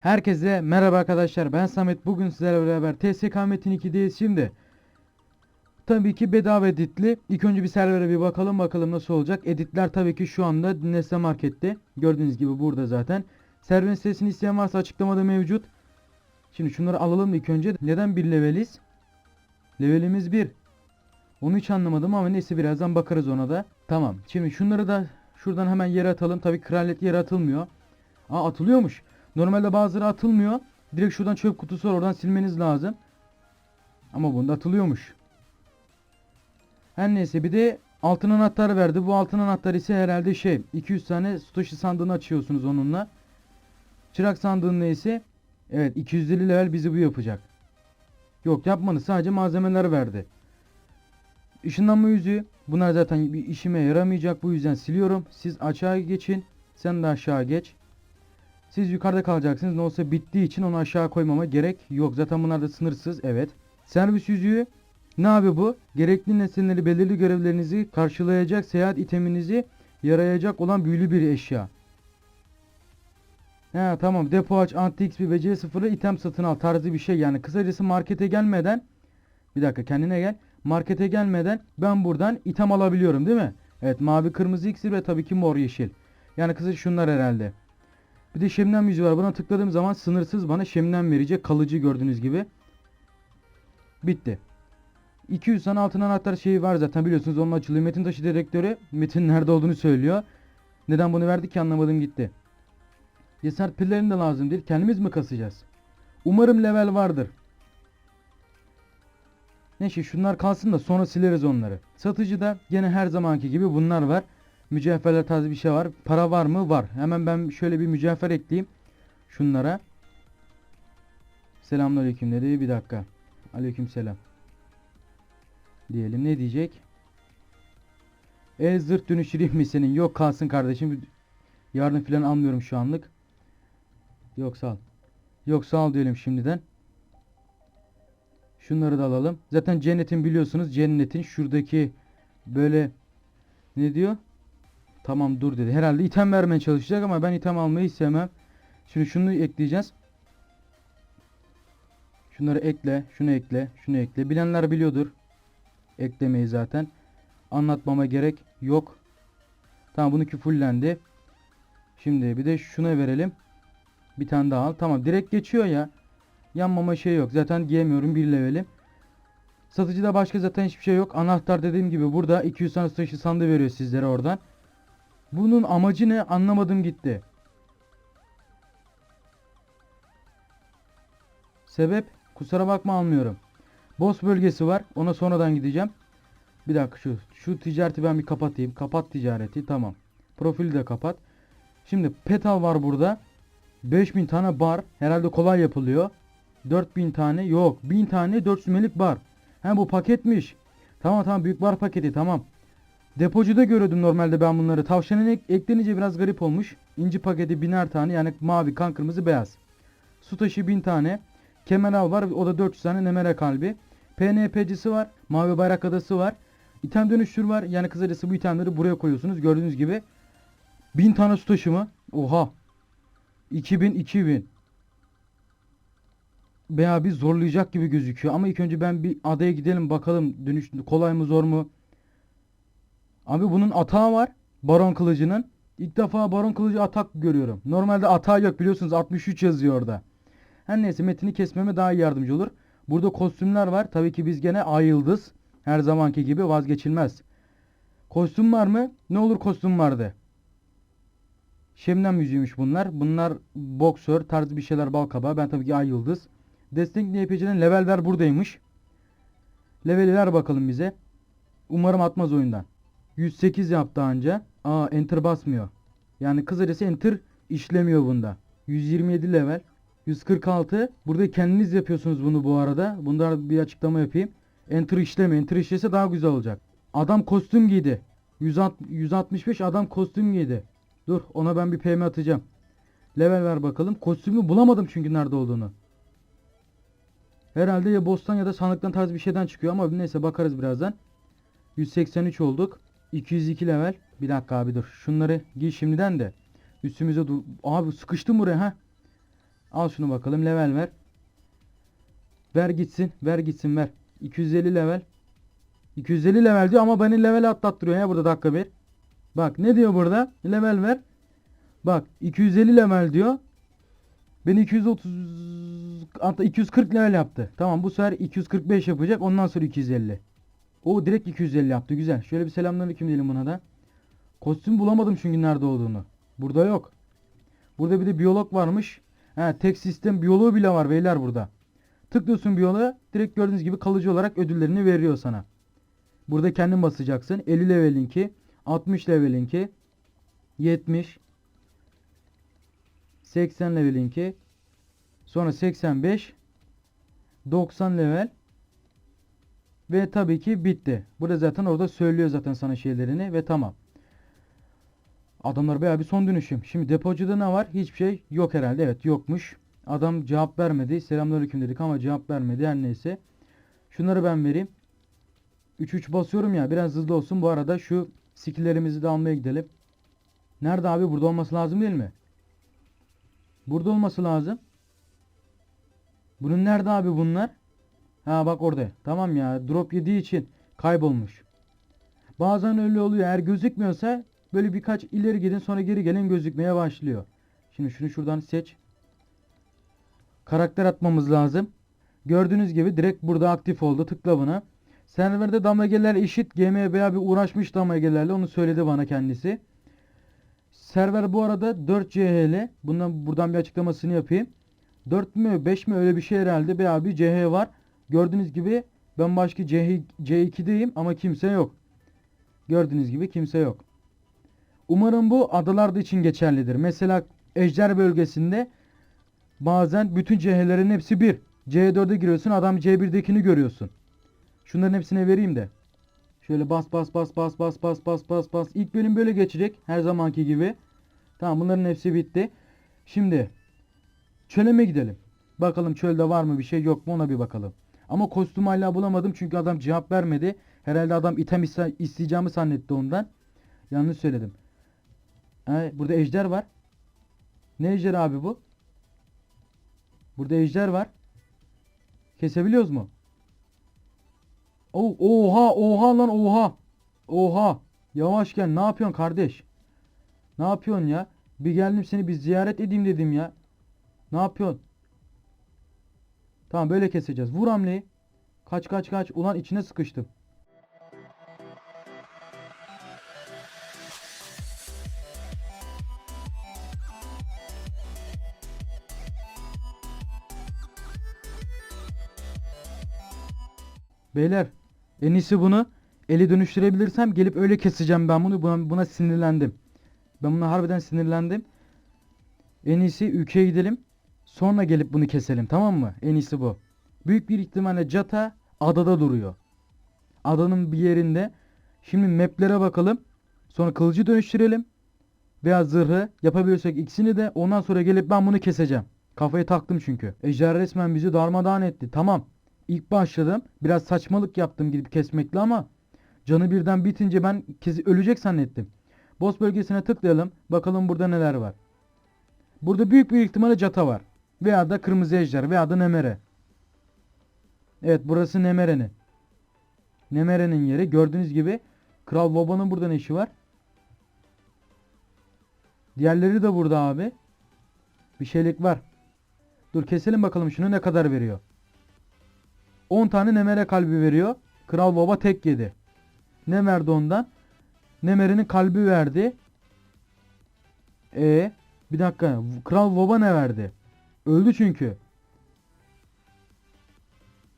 Herkese merhaba arkadaşlar ben Samet. Bugün sizlerle beraber TSK Metin 2'deyiz şimdi Tabii ki bedava editli. İlk önce bir servere bir bakalım bakalım nasıl olacak. Editler tabii ki şu anda Nesne Market'te. Gördüğünüz gibi burada zaten. Serverin sitesini isteyen varsa açıklamada mevcut. Şimdi şunları alalım ilk önce. Neden bir leveliz? Levelimiz 1 Onu hiç anlamadım ama neyse birazdan bakarız ona da. Tamam şimdi şunları da şuradan hemen yere atalım. Tabii kraliyet yere atılmıyor. Aa atılıyormuş Normalde bazıları atılmıyor. Direkt şuradan çöp kutusu var oradan silmeniz lazım. Ama bunda atılıyormuş. Her neyse bir de altın anahtar verdi. Bu altın anahtar ise herhalde şey 200 tane Satoshi sandığını açıyorsunuz onunla. Çırak sandığında ise evet 250 level bizi bu yapacak. Yok yapmadı sadece malzemeler verdi. Işınlanma yüzüğü bunlar zaten bir işime yaramayacak bu yüzden siliyorum. Siz aşağı geçin. Sen de aşağı geç. Siz yukarıda kalacaksınız. Ne olsa bittiği için onu aşağı koymama gerek yok. Zaten bunlar da sınırsız. Evet. Servis yüzüğü ne abi bu? Gerekli nesneleri belirli görevlerinizi karşılayacak seyahat iteminizi yarayacak olan büyülü bir eşya. He tamam depo aç anti XP ve C0'ı item satın al tarzı bir şey yani kısacası markete gelmeden bir dakika kendine gel markete gelmeden ben buradan item alabiliyorum değil mi? Evet mavi kırmızı iksir ve tabii ki mor yeşil. Yani kısaca şunlar herhalde. Bir de şemden müziği var. Buna tıkladığım zaman sınırsız bana şemden verecek. Kalıcı gördüğünüz gibi. Bitti. 200 tane altın anahtar şeyi var zaten biliyorsunuz onun açılıyor. Metin taşı direktörü Metin nerede olduğunu söylüyor. Neden bunu verdik ki anlamadım gitti. Cesaret pillerini de lazım değil. Kendimiz mi kasacağız? Umarım level vardır. Neyse şunlar kalsın da sonra sileriz onları. Satıcıda gene her zamanki gibi bunlar var. Mücevherler tarzı bir şey var. Para var mı? Var. Hemen ben şöyle bir mücevher ekleyeyim. Şunlara. Selamünaleyküm dedi. Bir dakika. Aleykümselam. Diyelim. Ne diyecek? E zırt dönüştüreyim mi senin? Yok kalsın kardeşim. Yardım falan almıyorum şu anlık. Yok sağ ol. Yok sağ ol diyelim şimdiden. Şunları da alalım. Zaten cennetin biliyorsunuz cennetin şuradaki böyle ne diyor? Tamam dur dedi. Herhalde item vermeye çalışacak ama ben item almayı sevmem. Şimdi şunu ekleyeceğiz. Şunları ekle, şunu ekle, şunu ekle. Bilenler biliyordur. Eklemeyi zaten. Anlatmama gerek yok. Tamam bununki fullendi. Şimdi bir de şuna verelim. Bir tane daha al. Tamam direkt geçiyor ya. Yanmama şey yok. Zaten giyemiyorum bir levelim. Satıcıda başka zaten hiçbir şey yok. Anahtar dediğim gibi burada 200 tane taşı sandığı veriyor sizlere oradan. Bunun amacı ne anlamadım gitti. Sebep kusura bakma almıyorum. Boss bölgesi var. Ona sonradan gideceğim. Bir dakika şu şu ticareti ben bir kapatayım. Kapat ticareti. Tamam. Profili de kapat. Şimdi petal var burada. 5000 tane bar. Herhalde kolay yapılıyor. 4000 tane yok. 1000 tane 400 melik bar. He bu paketmiş. Tamam tamam büyük bar paketi tamam. Depocuda görüyordum normalde ben bunları. Tavşanın ek- eklenince biraz garip olmuş. İnci paketi biner tane yani mavi, kan kırmızı, beyaz. Su taşı 1000 tane. Kemer av var. O da 400 tane nemere kalbi. PNP'cisi var. Mavi bayrak adası var. İtem dönüştür var. Yani kısacası bu itemleri buraya koyuyorsunuz. Gördüğünüz gibi. 1000 tane su taşı mı? Oha. 2000 2000. Veya bir zorlayacak gibi gözüküyor. Ama ilk önce ben bir adaya gidelim bakalım. Dönüş kolay mı zor mu? Abi bunun atağı var. Baron kılıcının. İlk defa baron kılıcı atak görüyorum. Normalde atağı yok biliyorsunuz 63 yazıyor orada. Her neyse metini kesmeme daha yardımcı olur. Burada kostümler var. Tabii ki biz gene ay yıldız. Her zamanki gibi vazgeçilmez. Kostüm var mı? Ne olur kostüm vardı. Şemden müziğiymiş bunlar. Bunlar boksör tarzı bir şeyler bal kabağı. Ben tabii ki ay yıldız. Destek NPC'den level ver buradaymış. Leveli ver bakalım bize. Umarım atmaz oyundan. 108 yaptı anca. Aa enter basmıyor. Yani kısacası enter işlemiyor bunda. 127 level. 146. Burada kendiniz yapıyorsunuz bunu bu arada. Bunda bir açıklama yapayım. Enter işlemiyor. Enter işlese daha güzel olacak. Adam kostüm giydi. 160 165 adam kostüm giydi. Dur ona ben bir PM atacağım. Level ver bakalım. Kostümü bulamadım çünkü nerede olduğunu. Herhalde ya boss'tan ya da sandıktan tarz bir şeyden çıkıyor ama neyse bakarız birazdan. 183 olduk. 202 level. Bir dakika abi dur. Şunları giy şimdiden de. Üstümüze dur. Abi sıkıştım buraya ha. Al şunu bakalım level ver. Ver gitsin. Ver gitsin ver. 250 level. 250 level diyor ama beni level atlattırıyor ya burada dakika bir. Bak ne diyor burada? Level ver. Bak 250 level diyor. Beni 230 hatta 240 level yaptı. Tamam bu sefer 245 yapacak. Ondan sonra 250. O direkt 250 yaptı. Güzel. Şöyle bir selamünaleyküm diyelim buna da. Kostüm bulamadım çünkü nerede olduğunu. Burada yok. Burada bir de biyolog varmış. He, tek sistem biyoloğu bile var beyler burada. Tıklıyorsun biyoloğa direkt gördüğünüz gibi kalıcı olarak ödüllerini veriyor sana. Burada kendin basacaksın. 50 levelinki, 60 levelinki, 70, 80 levelinki, sonra 85, 90 level ve tabii ki bitti. Burada zaten orada söylüyor zaten sana şeylerini ve tamam. Adamlar bayağı bir son dönüşüm. Şimdi depocuda ne var? Hiçbir şey yok herhalde. Evet yokmuş. Adam cevap vermedi. Selamünaleyküm dedik ama cevap vermedi. Her neyse. Şunları ben vereyim. 3-3 basıyorum ya. Biraz hızlı olsun. Bu arada şu skilllerimizi de almaya gidelim. Nerede abi? Burada olması lazım değil mi? Burada olması lazım. Bunun nerede abi bunlar? Ha bak orada. Tamam ya. Drop yediği için kaybolmuş. Bazen öyle oluyor. Eğer gözükmüyorsa böyle birkaç ileri gidin sonra geri gelin gözükmeye başlıyor. Şimdi şunu şuradan seç. Karakter atmamız lazım. Gördüğünüz gibi direkt burada aktif oldu. Tıkla buna. Serverde damageler eşit. GM veya bir uğraşmış damagelerle onu söyledi bana kendisi. Server bu arada 4 CHL. Bundan buradan bir açıklamasını yapayım. 4 mü 5 mi öyle bir şey herhalde. Bir CH var. Gördüğünüz gibi ben başka CH, C2'deyim ama kimse yok. Gördüğünüz gibi kimse yok. Umarım bu adalarda için geçerlidir. Mesela Ejder bölgesinde bazen bütün CH'lerin hepsi 1. C4'e giriyorsun adam C1'dekini görüyorsun. Şunların hepsine vereyim de. Şöyle bas bas bas bas bas bas bas bas bas. İlk bölüm böyle geçecek her zamanki gibi. Tamam bunların hepsi bitti. Şimdi çöle mi gidelim? Bakalım çölde var mı bir şey yok mu ona bir bakalım. Ama kostüm hala bulamadım çünkü adam cevap vermedi. Herhalde adam item iste- isteyeceğimi zannetti ondan. Yanlış söyledim. Ha, burada ejder var. Ne ejder abi bu? Burada ejder var. Kesebiliyoruz mu? Oh, oha oha lan oha. Oha. Yavaş gel. Ne yapıyorsun kardeş? Ne yapıyorsun ya? Bir geldim seni bir ziyaret edeyim dedim ya. Ne yapıyorsun? Tamam böyle keseceğiz. Vur hamleyi. Kaç kaç kaç. Ulan içine sıkıştım. Beyler en iyisi bunu eli dönüştürebilirsem gelip öyle keseceğim ben bunu. Buna, buna sinirlendim. Ben buna harbiden sinirlendim. En iyisi ülkeye gidelim. Sonra gelip bunu keselim tamam mı? En iyisi bu. Büyük bir ihtimalle Jata adada duruyor. Adanın bir yerinde. Şimdi maplere bakalım. Sonra kılıcı dönüştürelim. Veya zırhı yapabiliyorsak ikisini de ondan sonra gelip ben bunu keseceğim. Kafayı taktım çünkü. Ejder resmen bizi darmadağın etti. Tamam. İlk başladım. Biraz saçmalık yaptım gidip kesmekle ama canı birden bitince ben kesi ölecek zannettim. Boss bölgesine tıklayalım. Bakalım burada neler var. Burada büyük bir ihtimalle Jata var. Veya da Kırmızı Ejder veya da Nemere. Evet burası Nemere'nin. Nemere'nin yeri. Gördüğünüz gibi Kral Baba'nın burada ne işi var? Diğerleri de burada abi. Bir şeylik var. Dur keselim bakalım şunu ne kadar veriyor. 10 tane Nemere kalbi veriyor. Kral Baba tek yedi. Ne verdi ondan? Nemere'nin kalbi verdi. E bir dakika. Kral Baba ne verdi? Öldü çünkü.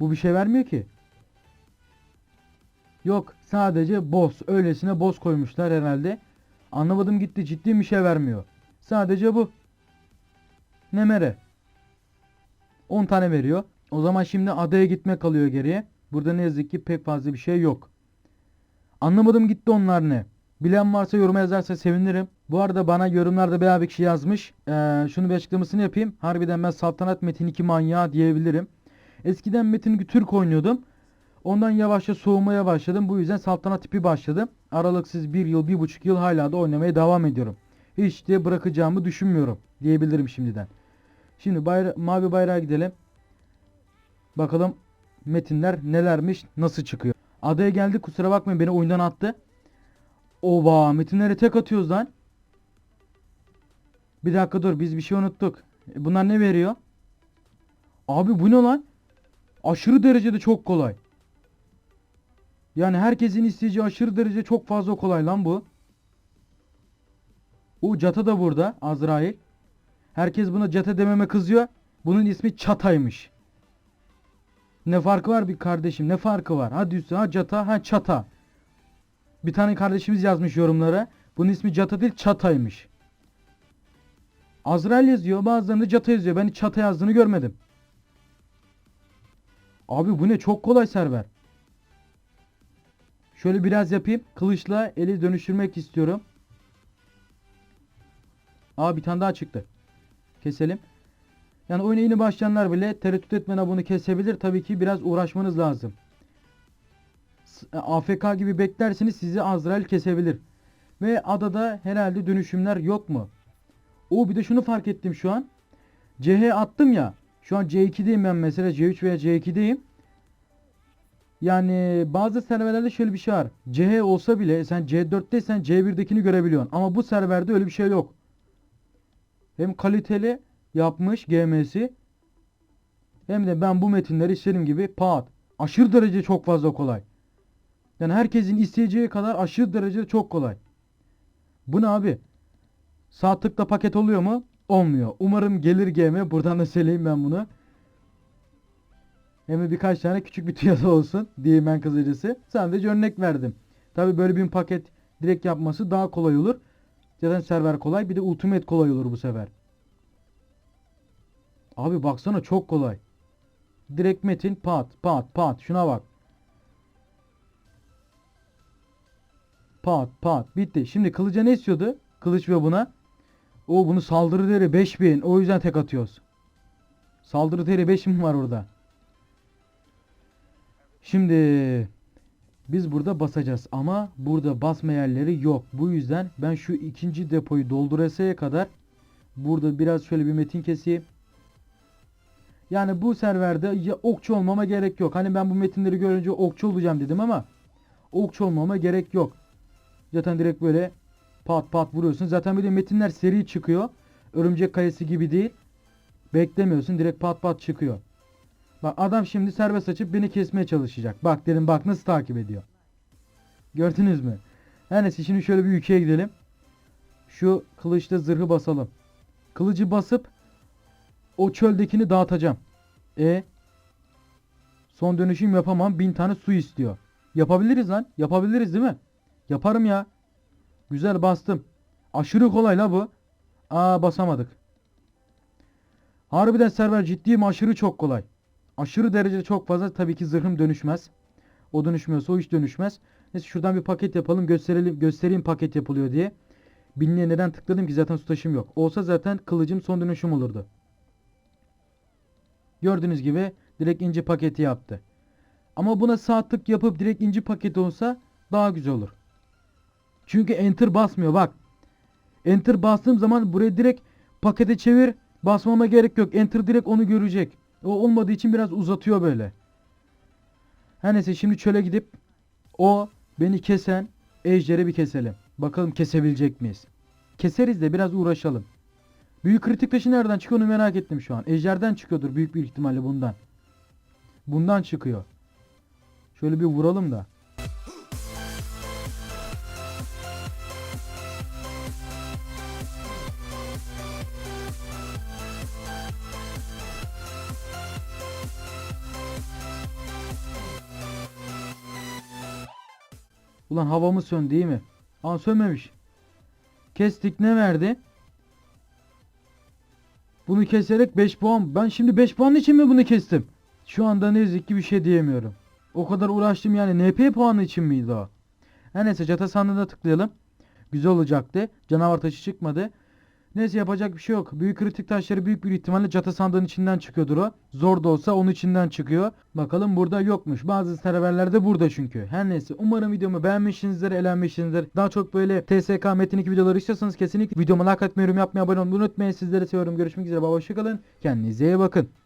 Bu bir şey vermiyor ki. Yok sadece boss. Öylesine boss koymuşlar herhalde. Anlamadım gitti ciddi bir şey vermiyor. Sadece bu. Nemere. 10 tane veriyor. O zaman şimdi adaya gitmek kalıyor geriye. Burada ne yazık ki pek fazla bir şey yok. Anlamadım gitti onlar ne. Bilen varsa yoruma yazarsa sevinirim. Bu arada bana yorumlarda bayağı bir kişi yazmış. Ee, şunu bir açıklamasını yapayım. Harbiden ben Saltanat Metin 2 manyağı diyebilirim. Eskiden Metin 2 Türk oynuyordum. Ondan yavaşça soğumaya başladım. Bu yüzden Saltanat tipi başladım. Aralıksız bir yıl, bir buçuk yıl hala da oynamaya devam ediyorum. Hiç de bırakacağımı düşünmüyorum diyebilirim şimdiden. Şimdi bayra- mavi bayrağa gidelim. Bakalım metinler nelermiş, nasıl çıkıyor. Adaya geldik kusura bakmayın beni oyundan attı. Oba metinlere tek atıyoruz lan. Bir dakika dur biz bir şey unuttuk. E, Bunlar ne veriyor? Abi bu ne lan? Aşırı derecede çok kolay. Yani herkesin isteyeceği aşırı derece çok fazla kolay lan bu. O Cata da burada Azrail. Herkes buna Cata dememe kızıyor. Bunun ismi Çata'ymış. Ne farkı var bir kardeşim? Ne farkı var? Hadi üstüne ha Cata ha Çata. Bir tane kardeşimiz yazmış yorumlara. Bunun ismi Cata değil Çata'ymış. Azrail yazıyor bazılarında Cata yazıyor. Ben hiç Çata yazdığını görmedim. Abi bu ne çok kolay server. Şöyle biraz yapayım. Kılıçla eli dönüştürmek istiyorum. Aa bir tane daha çıktı. Keselim. Yani oyuna yeni başlayanlar bile tereddüt etmeden bunu kesebilir. Tabii ki biraz uğraşmanız lazım. E, AFK gibi beklerseniz sizi Azrail kesebilir. Ve adada herhalde dönüşümler yok mu? O bir de şunu fark ettim şu an. CH attım ya. Şu an C2'deyim ben mesela C3 veya C2'deyim. Yani bazı serverlerde şöyle bir şey var. CH olsa bile sen C4'teysen C1'dekini görebiliyorsun. Ama bu serverde öyle bir şey yok. Hem kaliteli yapmış GM'si. Hem de ben bu metinleri istediğim gibi pat. Aşırı derece çok fazla kolay. Yani herkesin isteyeceği kadar aşırı derecede çok kolay. Bu ne abi? Sağ tıkla paket oluyor mu? Olmuyor. Umarım gelir GM. Buradan da söyleyeyim ben bunu. Hem de birkaç tane küçük bir tüyoda olsun diyeyim ben kısacası. Sadece örnek verdim. Tabi böyle bir paket direkt yapması daha kolay olur. Zaten server kolay. Bir de ultimate kolay olur bu sefer. Abi baksana çok kolay. Direkt metin pat pat pat. Şuna bak. Pat pat bitti. Şimdi kılıca ne istiyordu? Kılıç ve buna. O bunu saldırı değeri 5000. O yüzden tek atıyoruz. Saldırı değeri 5000 var orada. Şimdi biz burada basacağız ama burada basma yerleri yok. Bu yüzden ben şu ikinci depoyu doldurasaya kadar burada biraz şöyle bir metin keseyim. Yani bu serverde ya okçu olmama gerek yok. Hani ben bu metinleri görünce okçu olacağım dedim ama okçu olmama gerek yok. Zaten direkt böyle pat pat vuruyorsun. Zaten de metinler seri çıkıyor. Örümcek kayası gibi değil. Beklemiyorsun direkt pat pat çıkıyor. Bak adam şimdi serbest açıp beni kesmeye çalışacak. Bak dedim bak nasıl takip ediyor. Gördünüz mü? Her neyse şimdi şöyle bir ülkeye gidelim. Şu kılıçta zırhı basalım. Kılıcı basıp o çöldekini dağıtacağım. E son dönüşüm yapamam. Bin tane su istiyor. Yapabiliriz lan. Yapabiliriz değil mi? Yaparım ya. Güzel bastım. Aşırı kolay la bu. Aa basamadık. Harbiden server ciddiyim aşırı çok kolay. Aşırı derecede çok fazla tabii ki zırhım dönüşmez. O dönüşmüyorsa o hiç dönüşmez. Neyse şuradan bir paket yapalım gösterelim göstereyim paket yapılıyor diye. Binliğe neden tıkladım ki zaten su taşım yok. Olsa zaten kılıcım son dönüşüm olurdu. Gördüğünüz gibi direkt inci paketi yaptı. Ama buna sağ tık yapıp direkt inci paketi olsa daha güzel olur. Çünkü enter basmıyor bak. Enter bastığım zaman buraya direkt pakete çevir. Basmama gerek yok. Enter direkt onu görecek. O olmadığı için biraz uzatıyor böyle. Her neyse şimdi çöle gidip o beni kesen ejderi bir keselim. Bakalım kesebilecek miyiz? Keseriz de biraz uğraşalım. Büyük kritik taşı nereden çıkıyor onu merak ettim şu an. Ejderden çıkıyordur büyük bir ihtimalle bundan. Bundan çıkıyor. Şöyle bir vuralım da. Ulan havamız söndü değil mi? Aa sönmemiş. Kestik ne verdi? Bunu keserek 5 puan. Ben şimdi 5 puan için mi bunu kestim? Şu anda ne yazık ki bir şey diyemiyorum. O kadar uğraştım yani NP puanı için miydi o? Her neyse cata sandığına tıklayalım. Güzel olacaktı. Canavar taşı çıkmadı. Neyse yapacak bir şey yok. Büyük kritik taşları büyük bir ihtimalle çatı sandığın içinden çıkıyordur o. Zor da olsa onun içinden çıkıyor. Bakalım burada yokmuş. Bazı serverlerde burada çünkü. Her neyse umarım videomu beğenmişsinizdir, eğlenmişsinizdir. Daha çok böyle TSK Metin 2 videoları istiyorsanız kesinlikle videoma like atmayı, yorum yapmayı, abone olmayı unutmayın. Sizleri seviyorum. Görüşmek üzere. Baba hoşçakalın. Kendinize iyi bakın.